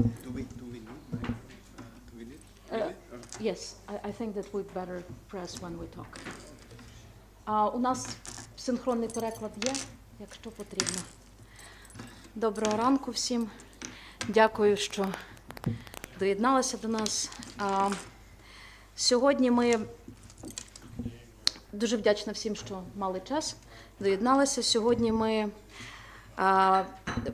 Do we, do we need, mic? Uh, do we need? Uh, Yes, I, I think that we better press when we talk. А, у нас синхронний переклад є, якщо потрібно. Доброго ранку всім. Дякую, що доєдналися до нас. А, сьогодні ми дуже вдячна всім, що мали час, доєдналися. Сьогодні ми а,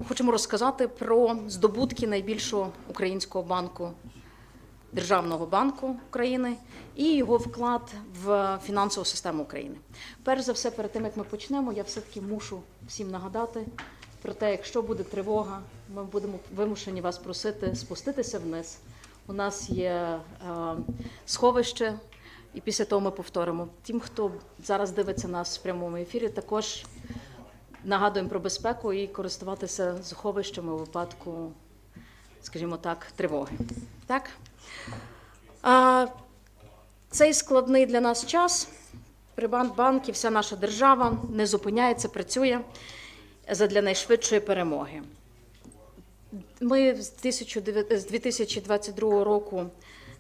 хочемо розказати про здобутки найбільшого українського банку Державного банку України і його вклад в фінансову систему України. Перш за все, перед тим як ми почнемо, я все-таки мушу всім нагадати про те, якщо буде тривога, ми будемо вимушені вас просити спуститися вниз. У нас є е, сховище, і після того ми повторимо. Тим, хто зараз дивиться нас в прямому ефірі, також нагадуємо про безпеку і користуватися сховищами у випадку, скажімо так, тривоги. Так? А, цей складний для нас час. Приватбанк і вся наша держава не зупиняється, працює задля найшвидшої перемоги. Ми з 1900 з 2022 року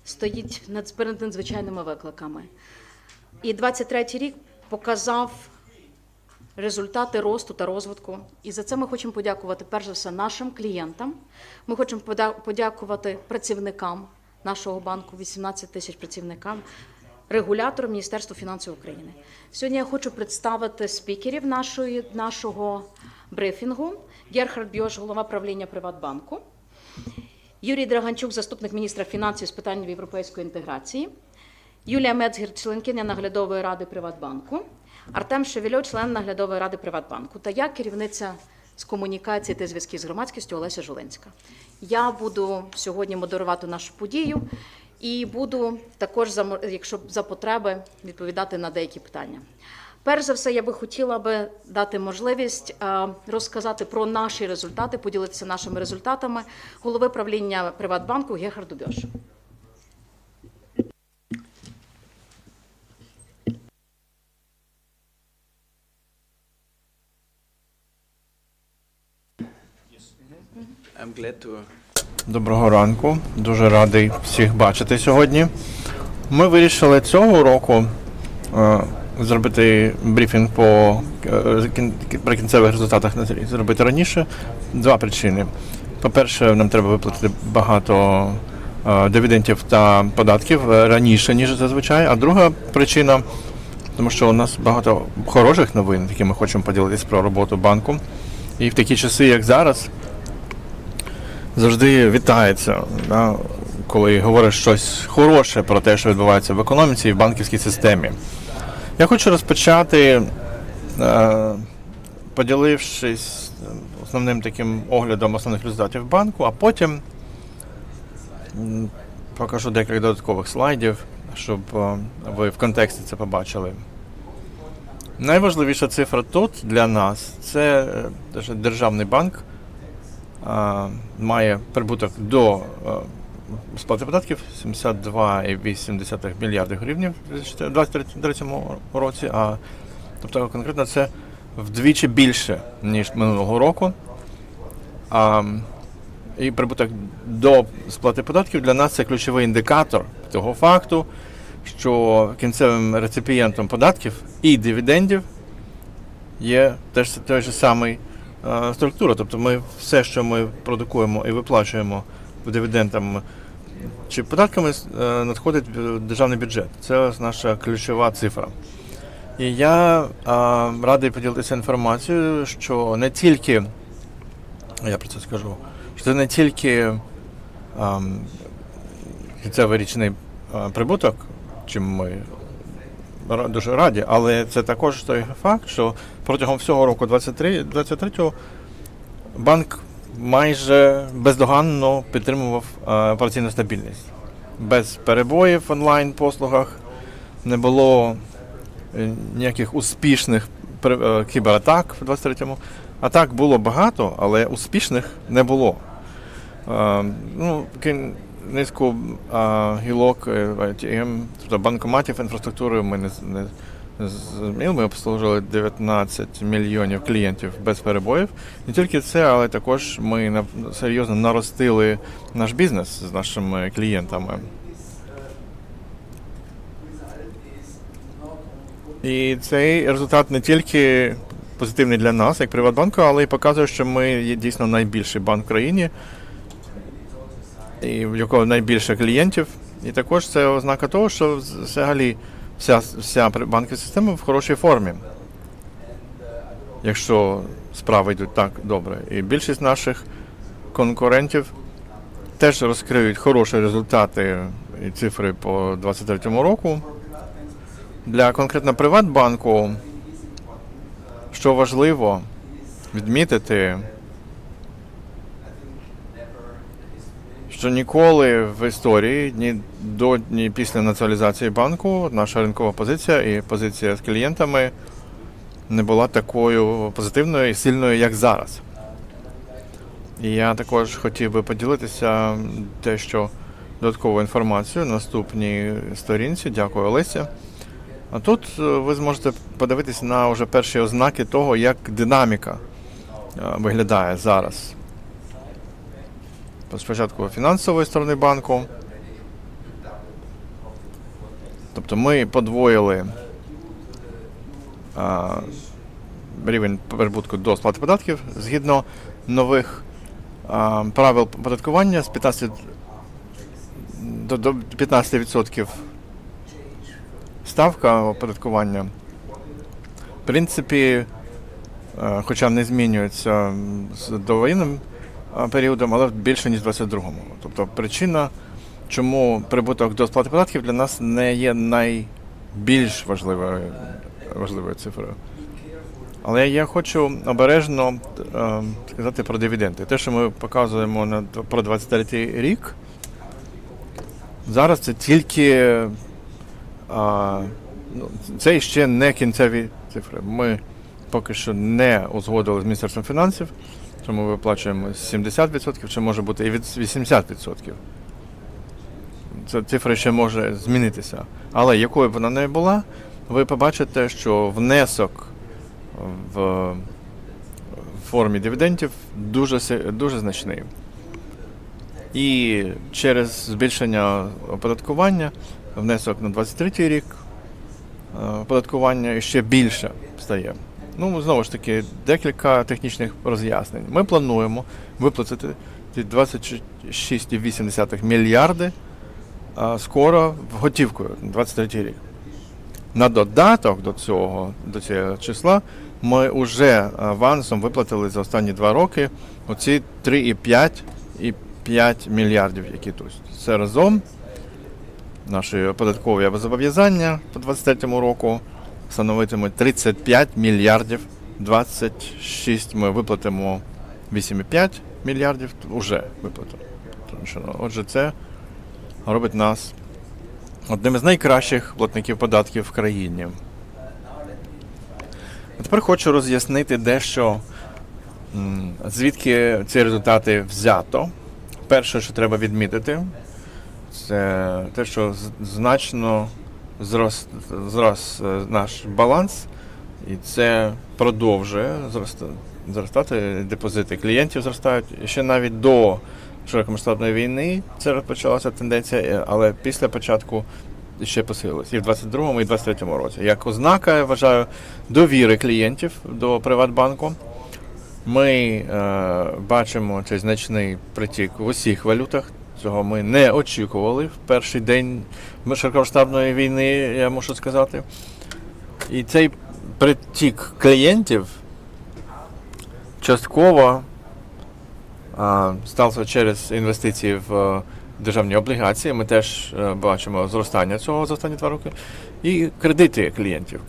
стоїть над перед надзвичайними викликами. І 23 рік показав результати росту та розвитку. І за це ми хочемо подякувати перш за все нашим клієнтам. Ми хочемо подякувати працівникам нашого банку, 18 тисяч працівникам, регулятору Міністерству фінансів України. Сьогодні я хочу представити спікерів нашої, нашого брифінгу. Герхард Біош, голова правління Приватбанку. Юрій Драганчук, заступник міністра фінансів з питань європейської інтеграції. Юлія Мецгір, членкиня наглядової ради Приватбанку, Артем Шевельо, член наглядової ради Приватбанку, та я керівниця з комунікації та зв'язків з громадськістю Олеся Жулинська. Я буду сьогодні модерувати нашу подію і буду також, якщо за потреби, відповідати на деякі питання. Перш за все, я би хотіла би дати можливість е, розказати про наші результати, поділитися нашими результатами голови правління Приватбанку Гехарду Бьош. Доброго ранку, дуже радий всіх бачити сьогодні. Ми вирішили цього року е, зробити брифінг по е, кін- прикінцевих результатах на селі. Зробити раніше. Два причини. По-перше, нам треба виплатити багато е, дивідендів та податків е, раніше, ніж зазвичай. А друга причина, тому що у нас багато хороших новин, які ми хочемо поділитися про роботу банку. І в такі часи, як зараз, завжди вітається, да, коли говориш щось хороше про те, що відбувається в економіці і в банківській системі. Я хочу розпочати, е, поділившись основним таким оглядом основних результатів банку, а потім покажу декілька додаткових слайдів, щоб е, ви в контексті це побачили. Найважливіша цифра тут для нас це е, державний банк має прибуток до е, сплати податків 72,8 мільярдів гривень у 2023 році. А, тобто конкретно це вдвічі більше, ніж минулого року. А, і прибуток до сплати податків для нас це ключовий індикатор того факту, що кінцевим реципієнтом податків і дивідендів є теж той же самий структура. Тобто ми все, що ми продукуємо і виплачуємо дивідендами чи податками, е, надходить в державний бюджет. Це наша ключова цифра. І я е, радий поділитися інформацією, що не тільки, я про це скажу, що це не тільки ем, кінцевий річний е, прибуток, чим ми дуже раді, але це також той факт, що протягом всього року 23, 23 банк майже бездоганно підтримував е, операційну стабільність. Без перебоїв в онлайн-послугах не було е, ніяких успішних е, кібератак в 23-му. Атак було багато, але успішних не було. Ну, низку гілок е, тобто банкоматів інфраструктури ми не, з- не. Ми обслужили 19 мільйонів клієнтів без перебоїв. Не тільки це, але також ми серйозно наростили наш бізнес з нашими клієнтами. І цей результат не тільки позитивний для нас, як Приватбанку, але й показує, що ми є дійсно найбільший банк в країні, і в якого найбільше клієнтів. І також це ознака того, що взагалі вся, вся банківська система в хорошій формі. Якщо справи йдуть так добре. І більшість наших конкурентів теж розкриють хороші результати і цифри по 2023 року. Для конкретно Приватбанку, що важливо відмітити, що ніколи в історії, ні до, ні після націоналізації банку, наша ринкова позиція і позиція з клієнтами не була такою позитивною і сильною, як зараз. І я також хотів би поділитися дещо додатковою інформацією на наступній сторінці. Дякую, Олеся. А тут е, ви зможете подивитися на вже перші ознаки того, як динаміка е, виглядає зараз. Спочатку фінансової сторони банку. Тобто ми подвоїли а, рівень прибутку до сплати податків згідно нових а, правил податкування з 15 до, до 15% ставка оподаткування. В принципі, е, хоча не змінюється з довоєнним періодом, але більше, ніж в 22-му. Тобто причина, чому прибуток до сплати податків для нас не є найбільш важливою, важливою цифрою. Але я хочу обережно е, сказати про дивіденди. Те, що ми показуємо на, про 23 рік, зараз це тільки а, ну, це ще не кінцеві цифри. Ми поки що не узгодили з Міністерством фінансів, тому виплачуємо 70%, чи може бути і від 80%. Ця цифра ще може змінитися. Але якою б вона не була, ви побачите, що внесок в формі дивідендів дуже, дуже значний. І через збільшення оподаткування внесок на 23 рік е, оподаткування ще більше стає. Ну, знову ж таки, декілька технічних роз'яснень. Ми плануємо виплатити ці 26,8 мільярди е, скоро в готівкою на 23 рік. На додаток до цього, до цього числа, ми вже авансом виплатили за останні два роки оці 3,5 і 5 мільярдів, які тут. Це разом наші податкові зобов'язання по 2023 року становитимуть 35 мільярдів. 26 ми виплатимо 8,5 мільярдів уже виплатимо. Ну, Отже, це робить нас одним із найкращих платників податків в країні. А тепер хочу роз'яснити дещо, звідки ці результати взято. Перше, що треба відмітити, це те, що з- значно зрос, зрос е, наш баланс, і це продовжує зроста- зростати. Депозити клієнтів зростають. Ще навіть до широкомасштабної війни це розпочалася тенденція, е, але після початку ще посилилось і в 22-му, і в 23-му році. Як ознака, я вважаю, довіри клієнтів до Приватбанку. Ми е, бачимо цей значний притік в усіх валютах. Цього ми не очікували в перший день широкомасштабної війни, я мушу сказати. І цей притік клієнтів частково а, стався через інвестиції в е, державні облігації. Ми теж е, бачимо зростання цього за останні два роки. І кредити клієнтів.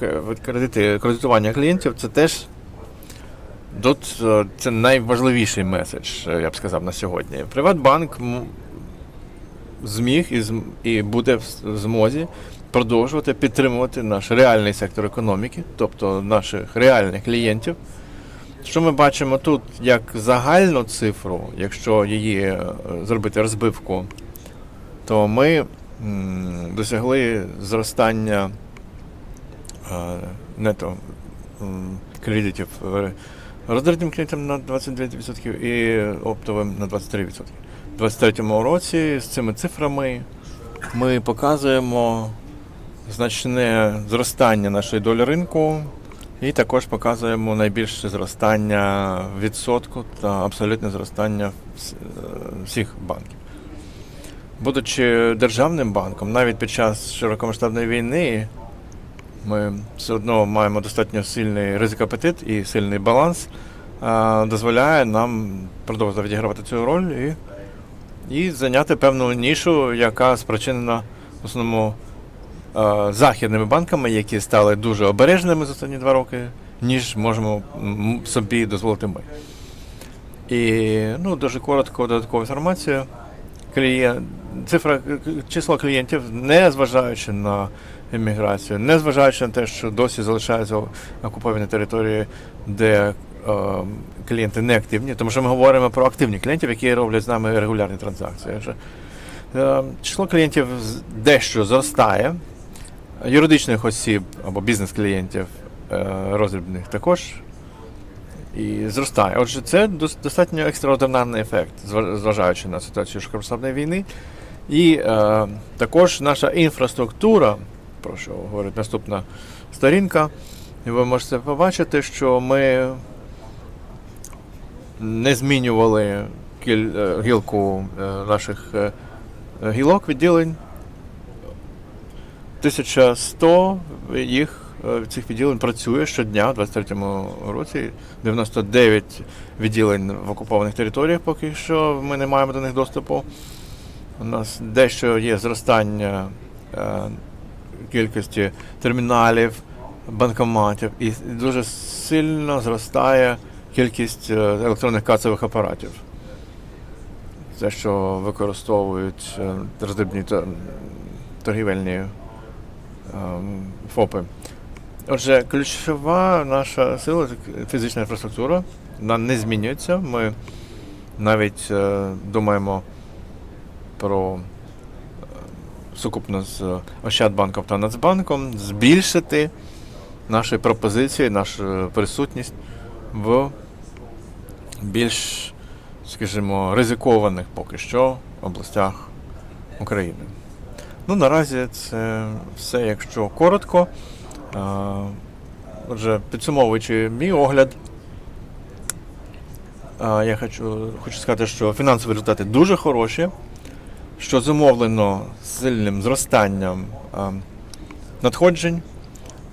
Кредити, кредитування клієнтів це теж Тут е, це найважливіший меседж, я б сказав, на сьогодні. Приватбанк зміг і, і буде в змозі продовжувати підтримувати наш реальний сектор економіки, тобто наших реальних клієнтів. Що ми бачимо тут як загальну цифру, якщо її е, зробити розбивку, то ми досягли зростання е, нето кредитів е, роздрібним клієнтам на 22% і оптовим на 23%. У 2023 році з цими цифрами ми показуємо значне зростання нашої долі ринку і також показуємо найбільше зростання відсотку та абсолютне зростання е, всіх банків. Будучи державним банком, навіть під час широкомасштабної війни, ми все одно маємо достатньо сильний ризикоапетит і сильний баланс, дозволяє нам продовжувати відігравати цю роль і, і зайняти певну нішу, яка спричинена в основному е, західними банками, які стали дуже обережними за останні два роки, ніж можемо собі дозволити ми. І ну, дуже коротко додаткова інформація. Клієнт, цифра к- клієнтів, не зважаючи на імміграцію, не зважаючи на те, що досі залишаються окуповані території, де клієнти не активні, тому що ми говоримо про активні клієнтів, які роблять з нами регулярні транзакції. Е, Число клієнтів дещо зростає. Юридичних осіб або бізнес-клієнтів е, роздрібних також і зростає. Отже, це достатньо екстраординарний ефект, зважаючи на ситуацію широкомасштабної війни. І е, також наша інфраструктура, про що говорить наступна сторінка, ви можете побачити, що ми не змінювали кіль, е, гілку е, наших е, гілок відділень. 1100 їх цих відділень працює щодня у 23-му році. 99 відділень в окупованих територіях поки що ми не маємо до них доступу. У нас дещо є зростання кількості терміналів, банкоматів, і дуже сильно зростає кількість е, електронних касових апаратів. Це, що використовують е, роздібні торгівельні ем, ФОПи. Отже, ключова наша сила фізична інфраструктура. Вона не змінюється. Ми навіть е, думаємо про е, сукупно з Ощадбанком та Нацбанком збільшити наші пропозиції, нашу присутність в більш, скажімо, ризикованих поки що областях України. Ну, наразі це все, якщо коротко. Отже, підсумовуючи мій огляд, я хочу, хочу сказати, що фінансові результати дуже хороші, що зумовлено сильним зростанням надходжень,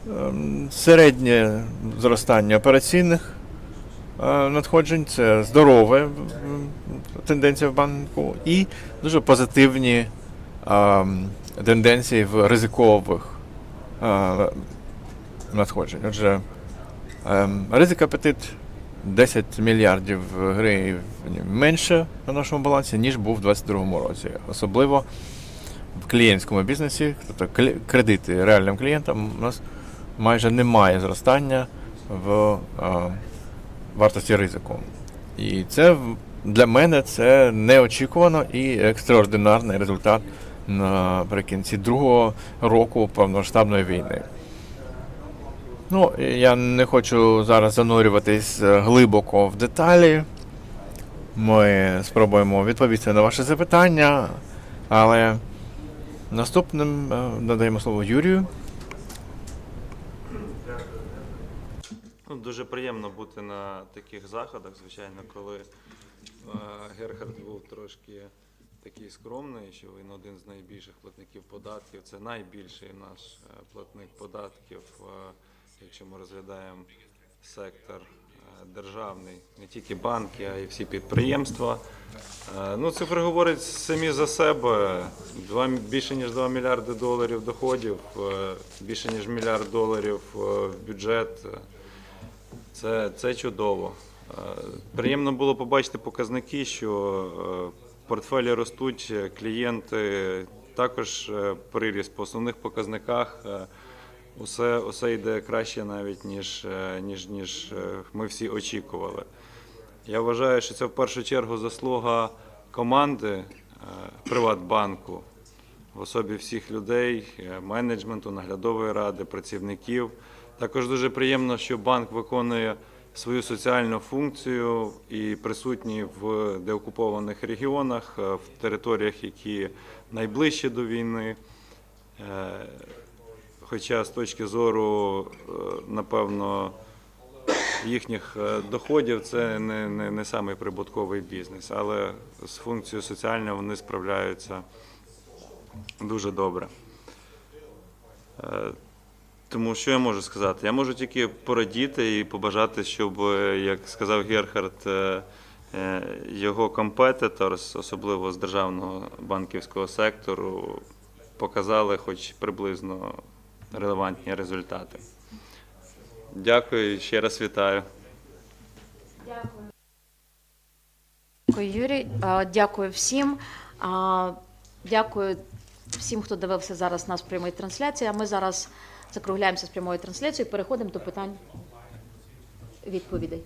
ем, середнє зростання операційних надходжень це здорове м, тенденція в банку і дуже позитивні ем, тенденції в ризикових е, надходжень. Отже, ем, ризик апетит 10 мільярдів гривень менше на нашому балансі, ніж був у 2022 році. Особливо в клієнтському бізнесі, тобто кредити реальним клієнтам, у нас майже немає зростання в е, вартості ризику. І це для мене це неочікувано і екстраординарний результат наприкінці другого року повномасштабної війни. Ну, я не хочу зараз занурюватись е, глибоко в деталі. Ми спробуємо відповісти на ваші запитання, але наступним е, надаємо слово Юрію. Ну, дуже приємно бути на таких заходах, звичайно, коли е, Герхард був трошки такий скромний, що він один з найбільших платників податків. Це найбільший наш е, платник податків, е, якщо ми розглядаємо сектор е, державний, не тільки банки, а й всі підприємства. Е, Ну, цифри говорять самі за себе. Два, більше ніж 2 мільярди доларів доходів, е, більше ніж мільярд доларів е, в бюджет. Це, це чудово. Е, Приємно було побачити показники, що е, портфелі ростуть е, клієнти, також приріст по основних показниках. Усе, усе йде краще навіть, ніж, ніж, ніж ми всі очікували. Я вважаю, що це в першу чергу заслуга команди Приватбанку, в особі всіх людей, менеджменту, наглядової ради, працівників. Також дуже приємно, що банк виконує свою соціальну функцію і присутній в деокупованих регіонах, е, в територіях, які найближчі до війни. Е, Хоча з точки зору, е, напевно, їхніх доходів це не, не, не самий прибутковий бізнес, але з функцією соціальної вони справляються дуже добре. Тому що я можу сказати? Я можу тільки порадіти і побажати, щоб, е, як сказав Герхард, е, е, його компетиторс, особливо з державного банківського сектору, показали хоч приблизно релевантні результати. Дякую і ще раз вітаю. Дякую, Юрій. Дякую всім. Дякую всім, хто дивився зараз нас прямій трансляції. А ми зараз закругляємося з прямою трансляцією. Переходимо до питань відповідей.